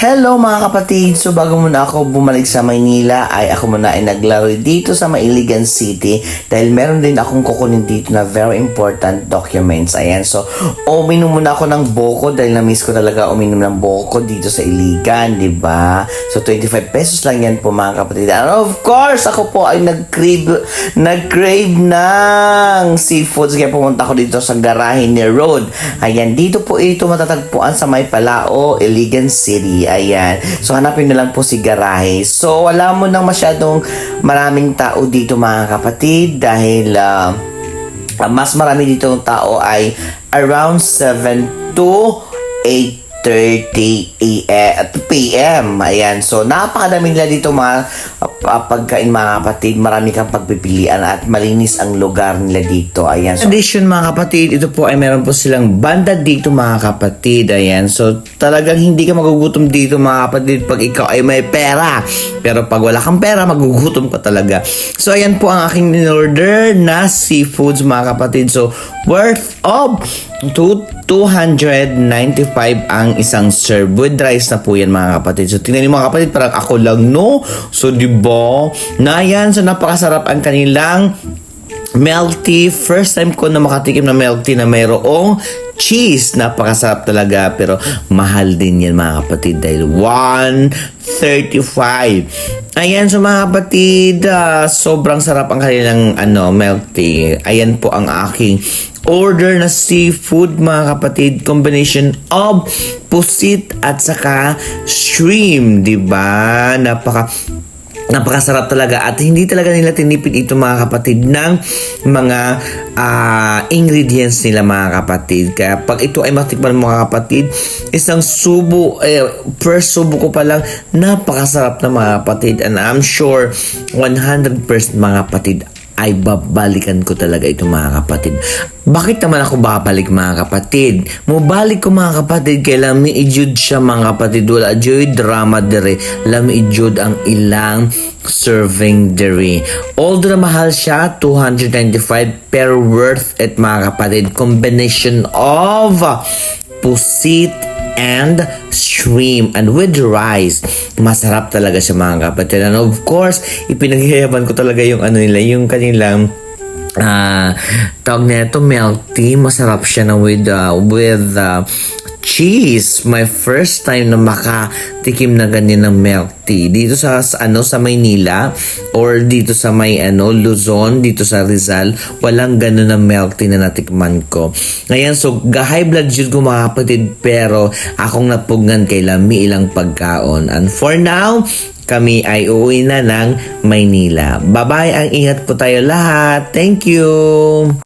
Hello mga kapatid! So bago muna ako bumalik sa Maynila ay ako muna ay naglaro dito sa Mailigan City dahil meron din akong kukunin dito na very important documents. Ayan, so uminom muna ako ng boko dahil na-miss ko talaga uminom ng boko dito sa Iligan, di ba? So 25 pesos lang yan po mga kapatid. And of course, ako po ay nag-crave, nag-crave ng seafoods kaya pumunta ako dito sa garahe ni Road. Ayan, dito po ito matatagpuan sa May Palao, Iligan City. Ayan. So, hanapin na lang po si Garahe. So, wala mo nang masyadong maraming tao dito mga kapatid dahil ah, ah, mas marami dito ang tao ay around 7 to 8.30 a- p.m. Ayan. So, napakadami nila dito mga uh, pagkain mga kapatid. Marami kang pagpipilian at malinis ang lugar nila dito. Ayan. So, addition mga kapatid, ito po ay meron po silang banda dito mga kapatid. Ayan. So, talagang hindi ka magugutom dito mga kapatid pag ikaw ay may pera. Pero pag wala kang pera, magugutom ka talaga. So, ayan po ang aking in-order na seafoods mga kapatid. So, worth of to 295 ang isang serve with rice na po yan mga kapatid. So tingnan niyo mga kapatid, parang ako lang no. So di ba? Na yan, so napakasarap ang kanilang milk tea. First time ko na makatikim na milk tea na mayroong cheese. Napakasarap talaga pero mahal din yan mga kapatid dahil 135. Ayan so mga kapatid, ah, sobrang sarap ang kanilang ano, milk tea. Ayan po ang aking order na seafood mga kapatid. Combination of pusit at saka shrimp, di ba? Napaka napakasarap talaga at hindi talaga nila tinipid ito mga kapatid ng mga ah, ingredients nila mga kapatid. Kaya pag ito ay matikman mga kapatid isang subo eh, first subo ko pa lang napakasarap na mga kapatid. And I'm sure 100% mga kapatid ay babalikan ko talaga ito mga kapatid. Bakit naman ako babalik mga kapatid? Mubalik ko mga kapatid kay lami ijud siya mga kapatid. Wala joy drama dere. Lami ijud ang ilang serving dere. Although na mahal siya, 295 pero worth it mga kapatid. Combination of pusit and shrimp and with rice. Masarap talaga siya mga kapatid. And of course, ipinaghihayaban ko talaga yung ano nila, yung kanilang ah tawag na ito milk tea masarap siya na with uh, with uh, cheese my first time na makatikim na ganyan ng milk tea dito sa, sa ano sa Maynila or dito sa may ano Luzon dito sa Rizal walang ganun na milk tea na natikman ko ngayon so high blood yun ko mga kapatid pero akong napugan kay lami ilang pagkaon and for now kami ay uuwi na ng Maynila. Bye-bye, ang ingat po tayo lahat. Thank you!